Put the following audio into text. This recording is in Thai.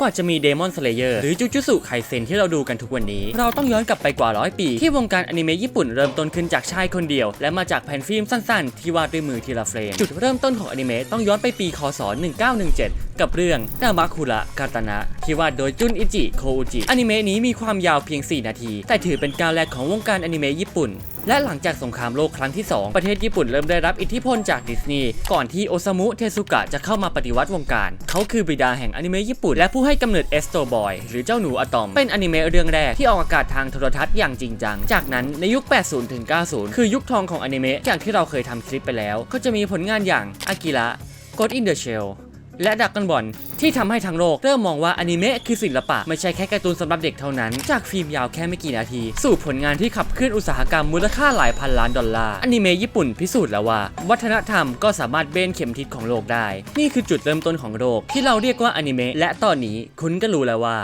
กว่าจะมีเดมอนสเลเยอร์หรือจูจูสุไคเซนที่เราดูกันทุกวันนี้ เราต้องย้อนกลับไปกว่าร้อยปี ที่วงการอนิเมะญี่ปุ่นเริ่มต้นขึ้นจากชายคนเดียว และมาจากแผ่นฟิล์มสั้นๆ ที่วาดด้วยมือทีละเฟรม จุดเริ่มต้นของอนิเมะต้องย้อนไปปีคศ 1917 กับเรื่องนามาคุระกาตนะที่วาดโดยจุนอิจิโคอุจิอนิเมะนี้มีความยาวเพียง 4 นาที แต่ถือเป็นก้าวแรกของวงการอนิเมะญี่ปุ่น และหลังจากสงครามโลกครั้งที่ 2 ประเทศญี่ปุ่นเริ่มได้รับอิทธิพลจากดิสนีย์ก่อนที่โอซามุเทสุกะจะเข้ามาปฏิวัติวงการ เขาคือบิดาแห่งอนิเมะญี่ปุ่น และผู้ให้กำเนิดเอสโตบอยหรือเจ้าหนูอะตอมเป็นอนิเมะเรื่องแรกที่ออกอากาศทางโทรทัศน์อย่างจริงจังจากนั้นในยุค 80ถึง90 คือยุคทองของอนิเมะอย่างที่เราเคยทำคลิปไปแล้ว ก็จะมีผลงานอย่างอากิระ God in the Shell และดักกันบอลที่ทำให้ทั้งโลกเริ่มมองว่าอนิเมะคือศิลปะไม่ใช่แค่การ์ตูนสำหรับเด็กเท่านั้น จากฟิล์มยาวแค่ไม่กี่นาที สู่ผลงานที่ขับเคลื่อนอุตสาหกรรมมูลค่าหลายพันล้านดอลลาร์อนิเมะญี่ปุ่นพิสูจน์แล้วว่า วัฒนธรรมก็สามารถเบนเข็มทิศของโลกได้ นี่คือจุดเริ่มต้นของโลกที่เราเรียกว่าอนิเมะและตอนนี้คุณก็รู้แล้วว่า